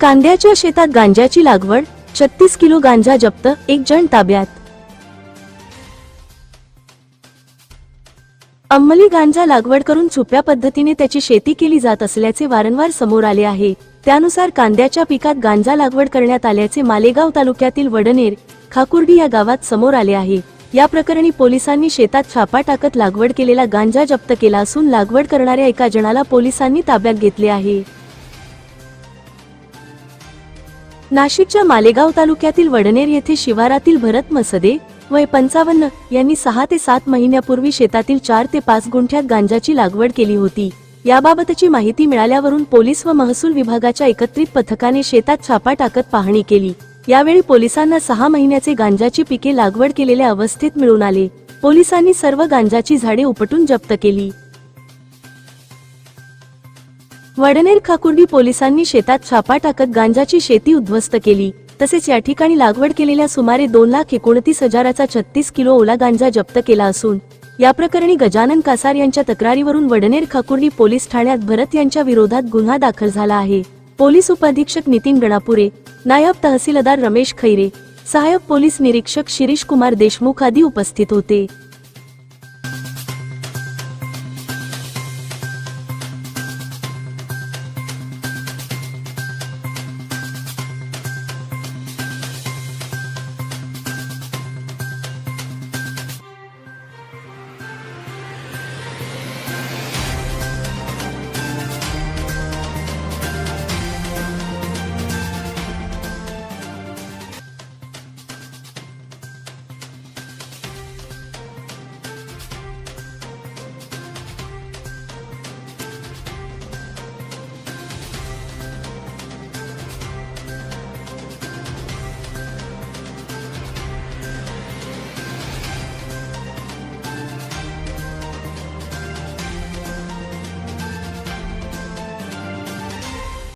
कांद्याच्या शेतात गांजाची लागवड छत्तीस किलो गांजा जप्त एक जण ताब्यात. अंमली गांजा लागवड करून छुप्या पद्धतीने त्याची शेती केली जात असल्याचे वारंवार समोर आले आहे. त्यानुसार कांद्याच्या पिकात गांजा लागवड करण्यात आल्याचे मालेगाव तालुक्यातील वडनेर खाकुर्डी या गावात समोर आले आहे. या प्रकरणी पोलिसांनी शेतात छापा टाकत लागवड केलेला गांजा जप्त केला असून लागवड करणाऱ्या एका जणाला पोलिसांनी ताब्यात घेतले आहे. नाशिकच्या मालेगाव तालुक्यातील वडनेर येथे शिवारातील भरत मसदे वय पंचावन्न यांनी सहा ते सात महिन्यापूर्वी शेतातील चार ते पाच गुंठ्यात गांजाची लागवड केली होती. याबाबतची माहिती मिळाल्यावरून पोलीस व महसूल विभागाच्या एकत्रित पथकाने शेतात छापा टाकत पाहणी केली. यावेळी पोलिसांना सहा महिन्याचे गांजाची पिके लागवड केलेल्या अवस्थेत मिळून आले. पोलिसांनी सर्व गांजाची झाडे उपटून जप्त केली. वडनेर खाकुर्डी पोलिसांनी शेतात छापा टाकत गांजाची शेती उद्ध्वस्त केली. तसेच या ठिकाणी लागवड केलेल्या सुमारे दोन लाख एकोणतीस हजाराचा छत्तीस किलो ओला गांजा जप्त केला असून या प्रकरणी गजानन कासार यांच्या तक्रारीवरून वडनेर खाकुर्डी पोलीस ठाण्यात भरत यांच्या विरोधात गुन्हा दाखल झाला आहे. पोलीस उपाधीक्षक नितीन गणापुरे नायब तहसीलदार रमेश खैरे सहाय्यक पोलीस निरीक्षक शिरीष कुमार देशमुख आदी उपस्थित होते.